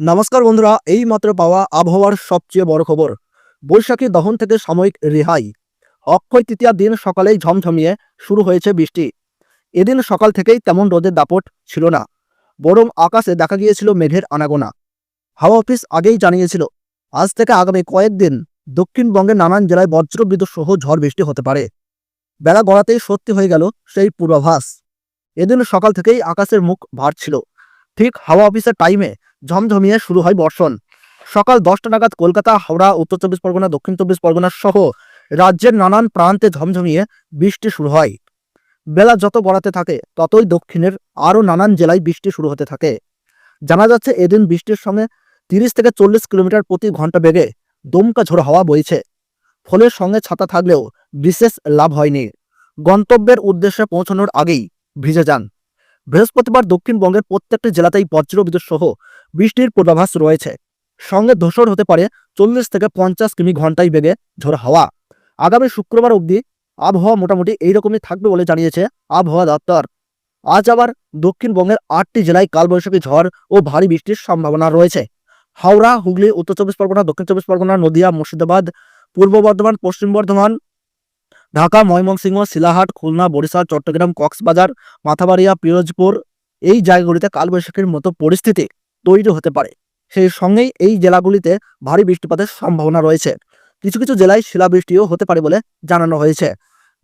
নমস্কার বন্ধুরা এই মাত্র পাওয়া আবহাওয়ার সবচেয়ে বড় খবর। বৈশাখী দহন থেকে সাময়িক রেহাই। অক্ষয় তৃতীয়ার দিন সকালেই ঝমঝমিয়ে শুরু হয়েছে বৃষ্টি। এদিন সকাল থেকেই তেমন রোদের দাপট ছিল না। বরং আকাশে দেখা গিয়েছিল মেঘের আনাগোনা। হাওয়া অফিস আগেই জানিয়েছিল, আজ থেকে আগামী কয়েকদিন দক্ষিণবঙ্গের নানান জেলায় বজ্রবিদ্যুৎ সহ ঝড় বৃষ্টি হতে পারে। বেলা গড়াতেই সত্যি হয়ে গেল সেই পূর্বাভাস। এদিন সকাল থেকেই আকাশের মুখ ভার ছিল। ঠিক হাওয়া অফিসের টাইমে ঝমঝমিয়ে শুরু হয় বর্ষণ। সকাল দশটা নাগাদ কলকাতা, হাওড়া, উত্তর চব্বিশ পরগনা, দক্ষিণ চব্বিশ পরগনা সহ রাজ্যের নানান প্রান্তে ঝমঝমিয়ে বৃষ্টি শুরু হয়। বেলা যত গড়াতে থাকে, ততই দক্ষিণের আরও নানান জেলায় বৃষ্টি শুরু হতে থাকে। জানা যাচ্ছে, এদিন বৃষ্টির সঙ্গে তিরিশ থেকে চল্লিশ কিলোমিটার প্রতি ঘণ্টা বেগে দমকা ঝোড়ো হাওয়া বইছে। ফলের সঙ্গে ছাতা থাকলেও বিশেষ লাভ হয়নি। গন্তব্যের উদ্দেশ্যে পৌঁছানোর আগেই ভিজে যান। বৃহস্পতিবার দক্ষিণবঙ্গের প্রত্যেকটি জেলাতেই বজ্রবিদ্যুৎ সহ বৃষ্টির পূর্বাভাস রয়েছে। সঙ্গে ধূসর হতে পারে চল্লিশ থেকে পঞ্চাশ কিমি ঘন্টায় বেগে ঝোড়ো হাওয়া। আগামী শুক্রবার অবধি আবহাওয়া মোটামুটি এইরকমই থাকবে বলে জানিয়েছে আবহাওয়া দপ্তর। আজ আবার দক্ষিণবঙ্গের আটটি জেলায় কালবৈশাখী ঝড় ও ভারী বৃষ্টির সম্ভাবনা রয়েছে। হাওড়া, হুগলি, উত্তর চব্বিশ পরগনা, দক্ষিণ চব্বিশ পরগনা, নদিয়া, মুর্শিদাবাদ, পূর্ব বর্ধমান, পশ্চিম বর্ধমান, ঢাকা, ময়মনসিংহ শিলাহাট খুলনা, বরিশাল, চট্টগ্রাম, কক্সবাজার, মাথাবাড়িয়া, পিরোজপুর এই জায়গাগুলিতে কালবৈশাখীর মতো পরিস্থিতি। তৈরি হতে পারে। সেই সঙ্গেই এই জেলাগুলিতে ভারী বৃষ্টিপাতের সম্ভাবনা রয়েছে। কিছু কিছু জেলায় শিলাবৃষ্টিও হতে পারে বলে জানানো হয়েছে।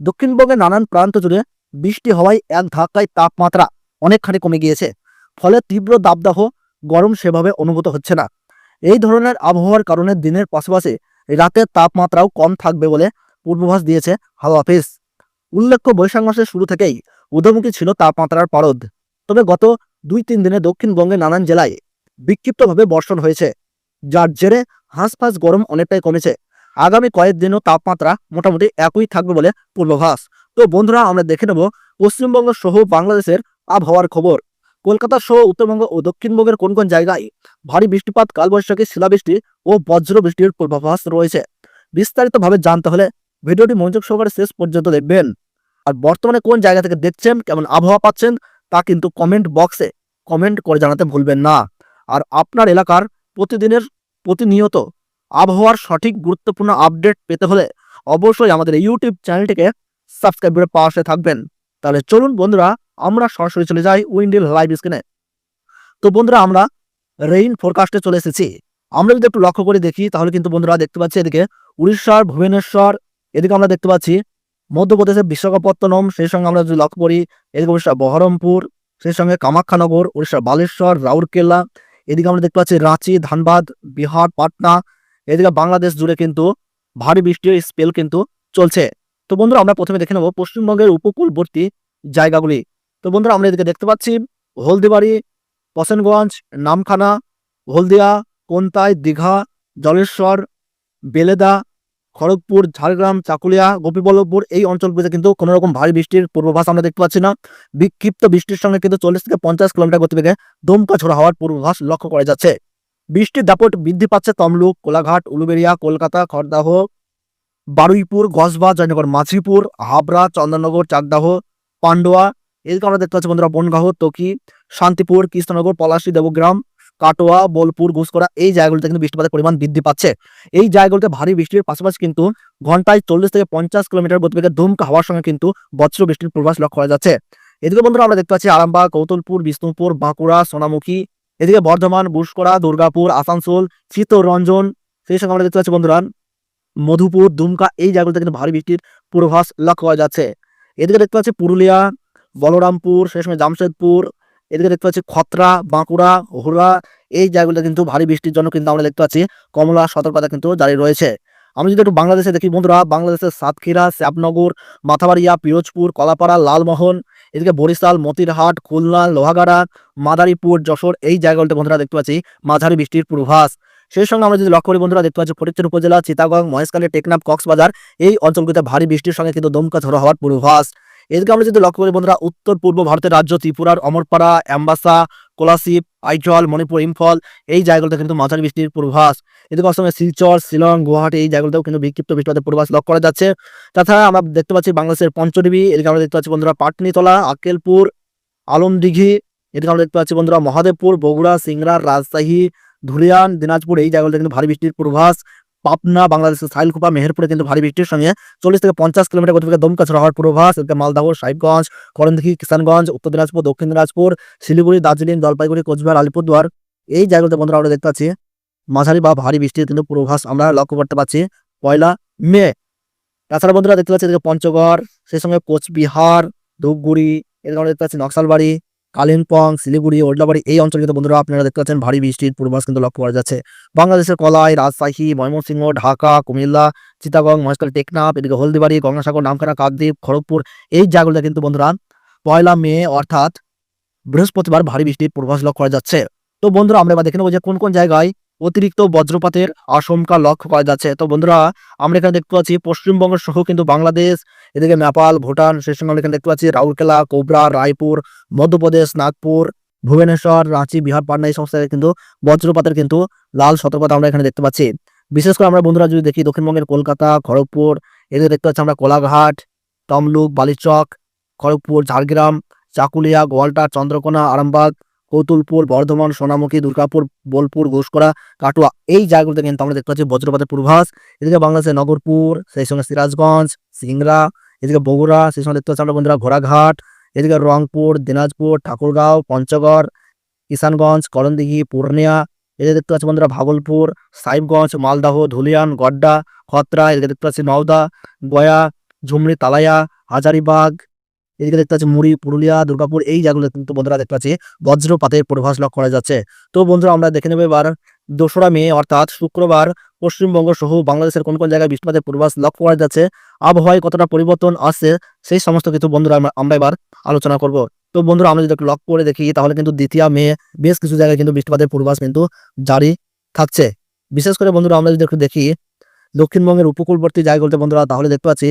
দক্ষিণবঙ্গের নানান প্রান্ত জুড়ে বৃষ্টি হওয়ায় এক ধাক্কায় তাপমাত্রা অনেকখানি কমে গিয়েছে। ফলে তীব্র দাবদাহ গরম সেভাবে অনুভূত হচ্ছে না। এই ধরনের আবহাওয়ার কারণে দিনের পাশাপাশি রাতের তাপমাত্রাও কম থাকবে বলে পূর্বাভাস দিয়েছে হাওয়া অফিস। উল্লেখ্য, বৈশাখ মাসের শুরু থেকেই ঊর্ধ্বমুখী ছিল তাপমাত্রার পারদ। তবে গত দুই তিন দিনে দক্ষিণবঙ্গের নানান জেলায় বিক্ষিপ্তভাবে বর্ষণ হয়েছে, যার জেরে হাঁসফাঁস গরম অনেকটাই কমেছে। আগামী কয়েকদিনও তাপমাত্রা মোটামুটি একই থাকবে বলে পূর্বাভাস। তো বন্ধুরা, আমরা দেখে নেব পশ্চিমবঙ্গ সহ বাংলাদেশের আবহাওয়ার খবর। কলকাতা সহ উত্তরবঙ্গ ও দক্ষিণবঙ্গের কোন কোন জায়গায় ভারী বৃষ্টিপাত, কালবৈশাখী শিলাবৃষ্টি ও বজ্র বৃষ্টির পূর্বাভাস রয়েছে, বিস্তারিতভাবে জানতে হলে ভিডিওটি মনোযোগ সহকারে শেষ পর্যন্ত দেখবেন। আর বর্তমানে কোন জায়গা থেকে দেখছেন, কেমন আবহাওয়া পাচ্ছেন, তা কিন্তু কমেন্ট বক্সে কমেন্ট করে জানাতে ভুলবেন না। আর আপনার এলাকার প্রতিদিনের প্রতিনিয়ত আবহাওয়ার সঠিক গুরুত্বপূর্ণ আপডেট পেতে হলে অবশ্যই আমাদের ইউটিউব চ্যানেলটিকে সাবস্ক্রাইব করে পাশে থাকবেন। তাহলে চলুন বন্ধুরা, আমরা সরাসরি চলে যাই উইন্ডিল লাইভ স্ক্রিনে। তো বন্ধুরা, আমরা রেইন ফোরকাস্টে চলে এসেছি। আমরা যদি একটু লক্ষ্য করে দেখি, তাহলে কিন্তু বন্ধুরা দেখতে পাচ্ছি এদিকে উড়িষ্যার ভুবনেশ্বর, এদিকে আমরা দেখতে পাচ্ছি মধ্যপ্রদেশের বিশাখাপত্তনম, সেই সঙ্গে আমরা যদি লক্ষ্য করি, এদিকে উড়িষ্যার বহরমপুর, সেই সঙ্গে কামাখ্যানগর, উড়িষ্যার বালেশ্বর রাউরকেল্লা এদিকে আমরা দেখতে পাচ্ছি রাঁচি, ধানবাদ, বিহার, পাটনা, এদিকে বাংলাদেশ জুড়ে কিন্তু ভারী বৃষ্টির স্পেল কিন্তু চলছে। তো বন্ধুরা, আমরা প্রথমে দেখে নেব পশ্চিমবঙ্গের উপকূলবর্তী জায়গাগুলি। তো বন্ধুরা, আমরা এদিকে দেখতে পাচ্ছি হলদিবাড়ি পশনগঞ্জ নামখানা, হলদিয়া, কোনতাই, দীঘা, জলেশ্বর, বেলেদা খড়গপুর, ঝাড়গ্রাম, চাকুলিয়া, গোপীবল্লভপুর এই অঞ্চলগুলিতে কিন্তু কোনো রকম ভারী বৃষ্টির পূর্বাভাস আমরা দেখতে পাচ্ছি না। বিক্ষিপ্ত বৃষ্টির সঙ্গে কিন্তু চল্লিশ থেকে পঞ্চাশ কিলোমিটার গতিবেগে দমকা ছোড়া হওয়ার পূর্বাভাস লক্ষ্য করা যাচ্ছে। বৃষ্টির দাপট বৃদ্ধি পাচ্ছে তমলুক, কোলাঘাট, উলুবেড়িয়া, কলকাতা, খড়দাহ, বারুইপুর গসবা জয়নগর, মাঝিপুর, হাবড়া চন্দননগর চাকদাহ, পান্ডুয়া। এদিকে আমরা দেখতে পাচ্ছি বন্ধুরা বনগাহ তকি, শান্তিপুর, কৃষ্ণনগর, পলাশী, দেবগ্রাম কাটোয়া, বোলপুর ঘুষকরা এই জায়গাগুলিতে কিন্তু বৃষ্টিপাতের পরিমাণ বৃদ্ধি পাচ্ছে। এই জায়গাগুলিতে ভারী বৃষ্টির পাশাপাশি কিন্তু ঘন্টায় চল্লিশ থেকে পঞ্চাশ কিলোমিটার গতিবেগে ধুমকা হওয়ার সঙ্গে কিন্তু বজ্র বৃষ্টির পূর্বাস লক্ষ্য করা যাচ্ছে। এদিকে বন্ধুরা আমরা দেখতে পাচ্ছি আরামবাগ, কৌতলপুর, বিষ্ণুপুর, বাঁকুড়া, সোনামুখী, এদিকে বর্ধমান বুসকরা দুর্গাপুর, আসানসোল, চিত্তরঞ্জন, সেই সঙ্গে আমরা দেখতে পাচ্ছি বন্ধুরা মধুপুর, দুমকা এই জায়গাগুলোতে কিন্তু ভারী বৃষ্টির পূর্বাভাস লক্ষ্য করা যাচ্ছে। এদিকে দেখতে পাচ্ছি পুরুলিয়া, বলরামপুর, সেই সময় জামশেদপুর এদিকে দেখতে পাচ্ছি খতরা, বাঁকুড়া হুড়া এই জায়গাগুলোতে কিন্তু ভারী বৃষ্টির জন্য কিন্তু আমরা দেখতে পাচ্ছি কমলা, সতর্কতা কিন্তু জারি রয়েছে। আমি যদি একটু বাংলাদেশে দেখি বন্ধুরা, বাংলাদেশের সাতক্ষীরা শ্যাপনগর মাথাবাড়িয়া, পিরোজপুর, কলাপাড়া, লালমোহন, এদিকে বরিশাল, মতিরহাট, খুলনা, লোহাগাড়া, মাদারীপুর, যশোর, এই জায়গাগুলোতে বন্ধুরা দেখতে পাচ্ছি মাঝারি বৃষ্টির পূর্বাভাস। সেই সঙ্গে আমরা যদি লক্ষ্য করি বন্ধুরা, দেখতে পাচ্ছি ফটিকচুর উপজেলা, চিতাগং, মহেশখালী, টেকনাফ, কক্সবাজার, এই অঞ্চলগুলিতে ভারী বৃষ্টির সঙ্গে কিন্তু দমকা ঝড়ো হওয়ার পূর্বাভাস। এদিকে আমরা যদি লক্ষ্য করি বন্ধুরা, উত্তর, পূর্ব ভারতের রাজ্য, ত্রিপুরার অমরপাড়া, অ্যাম্বাসা কোলাশিপ আইজল, মণিপুর, ইম্ফল, এই জায়গাগুলোতে কিন্তু মাঝারি বৃষ্টির পূর্বাভাস। এদিকে অসমের শিলচর, শিলং, গুয়াহাটি, এই জায়গাগুলোতেও কিন্তু বিক্ষিপ্ত বৃষ্টিপাতের পূর্বাভাস লক্ষ্য করা যাচ্ছে। তাছাড়া আমরা দেখতে পাচ্ছি বাংলাদেশের পঞ্চদেবী এদিকে আমরা দেখতে পাচ্ছি বন্ধুরা পাটনিতলা আকেলপুর আলমদিঘি, এদিকে আমরা দেখতে পাচ্ছি বন্ধুরা মহাদেবপুর, বগুড়া সিংড়া রাজশাহী, ধুলিয়ান, দিনাজপুর, এই জায়গাগুলোতে কিন্তু ভারী বৃষ্টির পূর্বাভাস। পাবনা, বাংলাদেশের সাইলকুপা, মেহেরপুরে কিন্তু ভারী বৃষ্টির সঙ্গে চল্লিশ থেকে পঞ্চাশ কিলোমিটার গতিবেগে দমকা ঝড় হওয়ার পূর্বাভাস এদিকে মালদাহ, সাহিবগঞ্জ, করণদিঘি, কিষানগঞ্জ, উত্তর দিনাজপুর, দক্ষিণ দিনাজপুর, শিলিগুড়ি, দার্জিলিং, জলপাইগুড়ি, কোচবিহার, আলিপুরদুয়ার এই জায়গাগুলোতে বন্ধুরা আমরা দেখতে পাচ্ছি মাঝারি বা ভারী বৃষ্টির কিন্তু পূর্বাভাস আমরা লক্ষ্য করতে পারছি পয়লা মে। তাছাড়া বন্ধুরা দেখতে পাচ্ছি এদিকে পঞ্চগড়, সেই সঙ্গে কোচবিহার, ধূপগুড়ি এদিকে আমরা দেখতে পাচ্ছি নকশালবাড়ি কালিম্পং, শিলিগুড়ি ওল্ডাবাড়ি এই অঞ্চলে কিন্তু বন্ধুরা আপনারা দেখতে পাচ্ছেন ভারী বৃষ্টির পূর্বাভাস কিন্তু লক্ষ্য করা যাচ্ছে। বাংলাদেশের কলাই, রাজশাহী, ময়মনসিংহ, ঢাকা, কুমিল্লা চিতাগং মহেশকাল টেকনাফ, এদিকে হলদিবাড়ি, গঙ্গাসাগর, নামখানা, কাকদ্বীপ, খড়গপুর এই জায়গাগুলোতে কিন্তু বন্ধুরা পয়লা মে অর্থাৎ বৃহস্পতিবার ভারী বৃষ্টির পূর্বাভাস লক্ষ্য করা যাচ্ছে। তো বন্ধুরা আমরা এবার দেখে নেব যে কোন কোন জায়গায় অতিরিক্ত বজ্রপাতের আশঙ্কা লক্ষ্য করা যাচ্ছে। তো বন্ধুরা, আমরা এখানে দেখতে পাচ্ছি পশ্চিমবঙ্গ সহ কিন্তু বাংলাদেশ, এদিকে নেপাল, ভুটান, সেই সঙ্গে আমরা এখানে দেখতে পাচ্ছি রাউরকেলা, কোবরা, রায়পুর, মধ্যপ্রদেশ, নাগপুর, ভুবনেশ্বর, রাঁচি, বিহার, পাটনা, এই সমস্ত কিন্তু বজ্রপাতের কিন্তু লাল সতর্কতা আমরা এখানে দেখতে পাচ্ছি। বিশেষ করে আমরা বন্ধুরা যদি দেখি দক্ষিণবঙ্গের কলকাতা, খড়গপুর, এদিকে দেখতে পাচ্ছি আমরা কোলাঘাট, তমলুক, বালিচক, খড়গপুর, ঝাড়গ্রাম, চাকুলিয়া, গোয়ালটা, চন্দ্রকোনা, আরামবাগ কৌতুলপুর, বর্ধমান, সোনামুখী, দুর্গাপুর, বোলপুর, ঘোষকরা, কাটুয়া, এই জায়গাগুলোতে কিন্তু আমরা দেখতে পাচ্ছি বজ্রপাতের পূর্বাভাস। এদিকে বাংলাদেশের নগরপুর, সেই সঙ্গে সিরাজগঞ্জ, সিংড়া, এদিকে বগুড়া, সেই সঙ্গে দেখতে পাচ্ছি আমরা বন্ধুরা ঘোড়াঘাট, এদিকে রংপুর, দিনাজপুর, ঠাকুরগাঁও, পঞ্চগড়, কিষানগঞ্জ, করণদিঘি, পূর্ণিয়া, এদিকে দেখতে পাচ্ছি বন্ধুরা ভাগলপুর, সাহেবগঞ্জ, মালদাহ, ধুলিয়ান, গড্ডা, খতরা, এদিকে দেখতে পাচ্ছি নওদা, গয়া ঝুমরি তালাইয়া হাজারিবাগ এদিকে দেখতে পাচ্ছি মুড়ি, পুরুলিয়া, দুর্গাপুর, এই জায়গাগুলো কিন্তু বন্ধুরা দেখতে পাচ্ছি বজ্রপাতের পূর্বাভাস লক্ষ্য করা যাচ্ছে। তো বন্ধুরা আমরা দেখে নেব এবার দোসরা মে, অর্থাৎ শুক্রবার, পশ্চিমবঙ্গ সহ বাংলাদেশের কোন কোন জায়গায় বৃষ্টিপাতের পূর্বাভাস লক্ষ্য করা যাচ্ছে, আবহাওয়ায় কতটা পরিবর্তন আসছে, সেই সমস্ত কিছু বন্ধুরা আমরা- এবার আলোচনা করব। তো বন্ধুরা আমরা যদি লক্ষ্য করে দেখি, তাহলে কিন্তু দ্বিতীয় মে বেশ কিছু জায়গায় কিন্তু বৃষ্টিপাতের পূর্বাভাস কিন্তু জারি থাকছে। বিশেষ করে বন্ধুরা আমরা যদি একটু দেখি, দক্ষিণবঙ্গের উপকূলবর্তী জায়গাগুলোতে বন্ধুরা তাহলে দেখতে পাচ্ছি,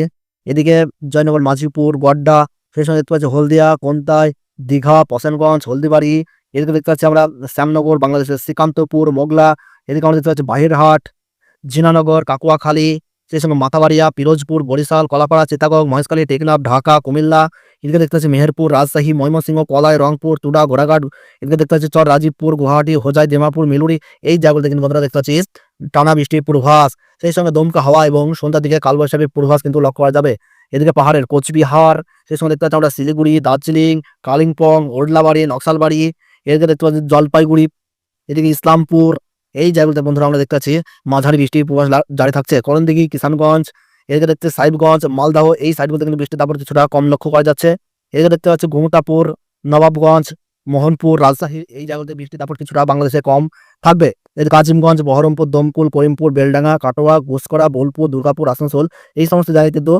এদিকে জয়নগর, মাঝিপুর গড্ডা সেই সঙ্গে দেখতে পাচ্ছি হলদিয়া, কোন্তাই, দীঘা পশানগঞ্জ হলদিবাড়ি। এদিকে দেখতে পাচ্ছি আমরা শ্যামনগর, বাংলাদেশের শ্রীকান্তপুর, মোগলা। এদিকে আমরা দেখতে পাচ্ছি বাহিরহাট, জিনানগর, কাকুয়াখালী, সেই সঙ্গে মাথাবাড়িয়া, পিরোজপুর, বরিশাল, কলাপাড়া, চিতাগং, মহেশখালী, টেকনাফ, ঢাকা, কুমিল্লা। এদিকে দেখতে পাচ্ছি মেহেরপুর, রাজশাহী, ময়মনসিংহ, কলাই, রংপুর তুড়া ঘোড়াঘাট এদিকে দেখতে পাচ্ছি চর, রাজীবপুর, গুয়াহাটি, হোজাই, দিমাপুর মিলুরি এই জায়গাগুলোতে কিন্তু বন্ধুরা দেখতে পাচ্ছি টানা বৃষ্টির পূর্বাভাস। সেই সঙ্গে দমকা হাওয়া এবং সন্ধ্যার দিকে কালবৈশাখীর পূর্বাভাস কিন্তু লক্ষ্য করা যাবে। এদিকে পাহাড়ের কোচবিহার, সেই সঙ্গে দেখতে পাচ্ছি আমরা শিলিগুড়ি, দার্জিলিং, কালিম্পং, ওডলাবাড়ি, নকশালবাড়ি, এদিকে দেখতে পাচ্ছি জলপাইগুড়ি, এদিকে ইসলামপুর, এই জায়গাগুলোতে বন্ধুরা আমরা দেখতে পাচ্ছি মাঝারি পূর্বাভাস জারি থাকছে। করণদিঘি, কিষানগঞ্জ, এদিকে দেখতে সাহিবগঞ্জ, মালদাহ, এই সাইডগুলোতে কিন্তু বৃষ্টির দাপট কিছুটা কম লক্ষ্য করা যাচ্ছে। এদিকে দেখতে পাচ্ছি ঘুমতাপুর নবাবগঞ্জ, মোহনপুর, রাজশাহী, এই জায়গাগুলোতে বৃষ্টির দাপট কিছুটা বাংলাদেশে কম থাকবে। এদিকে কাজিমগঞ্জ, বহরমপুর, দমকুল, করিমপুর, বেলডাঙ্গা, কাটোয়া ঘোষকরা বোলপুর, দুর্গাপুর, আসানসোল, এই সমস্ত জায়গায় কিন্তু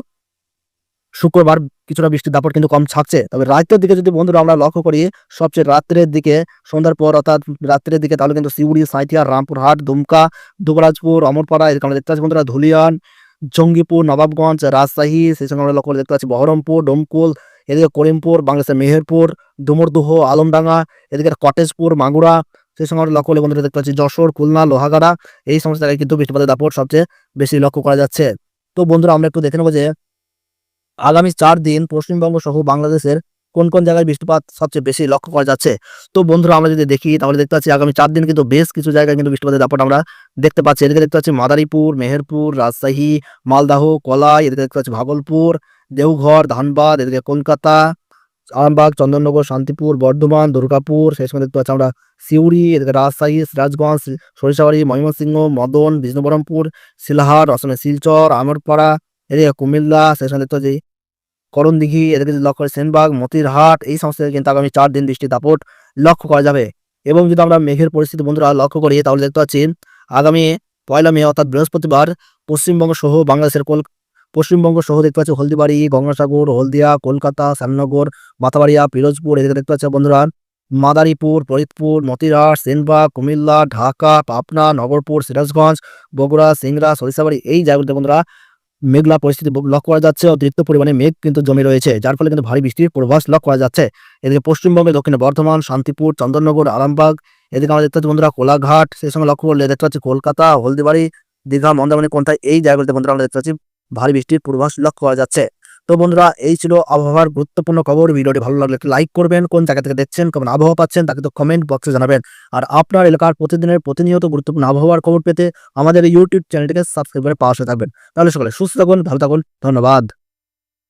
শুক্রবার কিছুটা বৃষ্টির দাপট কিন্তু কম থাকছে তবে রাতের দিকে যদি বন্ধুরা আমরা লক্ষ্য করি, সবচেয়ে রাত্রের দিকে, সন্ধ্যার পর অর্থাৎ রাত্রের দিকে তাহলে কিন্তু সিউড়ি সাঁইথিয়া, রামপুরহাট, দুমকা, দুবরাজপুর, অমরপাড়া আমরা দেখতে পাচ্ছি বন্ধুরা ধুলিয়ান, জঙ্গিপুর, নবাবগঞ্জ, রাজশাহী, সেই সঙ্গে আমরা লক্ষ্য দেখতে পাচ্ছি বহরমপুর, ডোমকুল, এদিকে করিমপুর, বাংলাদেশের মেহেরপুর, ডুমরদুহ, আলমডাঙ্গা, এদিকে কটেজপুর, মাগুরা, সেই সঙ্গে আমরা লক্ষ্য বন্ধুরা দেখতে পাচ্ছি যশোর, খুলনা, লোহাগাড়া, এই সমস্ত জায়গায় কিন্তু বৃষ্টিপাতের দাপট সবচেয়ে বেশি লক্ষ্য করা যাচ্ছে। তো বন্ধুরা আমরা একটু দেখে নেব যে আগামী চার দিন পশ্চিমবঙ্গ সহ বাংলাদেশের কোন কোন জায়গায় বৃষ্টিপাত সবচেয়ে বেশি লক্ষ্য করা যাচ্ছে? তো বন্ধুরা, আমরা যদি দেখি, তাহলে দেখতে পাচ্ছি আগামী চার দিন কিন্তু বেশ কিছু জায়গায় কিন্তু বৃষ্টিপাতের দাপট আমরা দেখতে পাচ্ছি। এদিকে দেখতে পাচ্ছি মাদারীপুর, মেহেরপুর, রাজশাহী, মালদাহ, কলাই, এদিকে দেখতে পাচ্ছি ভাগলপুর, দেওঘর, ধানবাদ, এদিকে কলকাতা, আরামবাগ, চন্দননগর, শান্তিপুর, বর্ধমান, দুর্গাপুর, সেই সময় দেখতে পাচ্ছি আমরা সিউড়ি, এদিকে রাজশাহী, সিরাজগঞ্জ, সরিষাবাড়ি, ময়মনসিংহ, মদন, বিষ্ণুবরমপুর, শিলাহাট রসনে শিলচর, আমরপাড়া এদিকে কুমিল্লা সঙ্গে দেখতে পাচ্ছি করণদিঘি এদিকে লক্ষ্য সেনবাগ, মতিরহাট, এই সমস্ত কিন্তু আগামী চার দিন বৃষ্টির দাপট লক্ষ্য করা যাবে। এবং যদি আমরা মেঘের পরিস্থিতি বন্ধুরা লক্ষ্য করি, তাহলে দেখতে পাচ্ছি আগামী পয়লা মে, অর্থাৎ বৃহস্পতিবার, পশ্চিমবঙ্গ সহ বাংলাদেশের কল, পশ্চিমবঙ্গ সহ দেখতে পাচ্ছি হলদিবাড়ি, গঙ্গাসাগর, হলদিয়া, কলকাতা, শ্যামনগর, মাথাবাড়িয়া, পিরোজপুর, এদিকে দেখতে পাচ্ছি বন্ধুরা মাদারীপুর, ফরিদপুর মতিরাট সেনবাগ, কুমিল্লা, ঢাকা, পাবনা, নগরপুর, সিরাজগঞ্জ, বগুড়া, সিংড়া, সরিষাবাড়ি, এই জায়গাগুলোতে বন্ধুরা মেঘলা পরিস্থিতি লক্ষ্য করা যাচ্ছে, অতিরিক্ত পরিমাণে মেঘ কিন্তু জমে রয়েছে, যার ফলে কিন্তু ভারী বৃষ্টির প্রভাস লক্ষ্য করা যাচ্ছে। এদিকে পশ্চিমবঙ্গে দক্ষিণে বর্ধমান, শান্তিপুর, চন্দননগর, আরামবাগ, এদিকে আমাদের দেখতে পাচ্ছি বন্ধুরা কোলাঘাট, সেই সঙ্গে লক্ষ্য করলে দেখতে পাচ্ছি কলকাতা, হলদিবাড়ি, দীঘা, মন্দারমণি কোনটা এই জায়গাগুলিতে বন্ধুরা আমরা দেখতে পাচ্ছি ভারী বৃষ্টির পূর্বাভাস লক্ষ্য করা যাচ্ছে। তো বন্ধুরা, এই ছিল আবহাওয়ার গুরুত্বপূর্ণ খবর। ভিডিওটি ভালো লাগলে লাইক করবেন, কোন জায়গা থেকে দেখছেন, কেমন আবহাওয়া পাচ্ছেন, তাকে তো কমেন্ট বক্সে জানাবেন। আর আপনার এলাকার প্রতিদিনের প্রতিনিয়ত গুরুত্বপূর্ণ আবহাওয়ার খবর পেতে আমাদের ইউটিউব চ্যানেলটিকে সাবস্ক্রাইব করে পাশে থাকবেন। তাহলে সকলে সুস্থ থাকুন, ভালো থাকুন, ধন্যবাদ।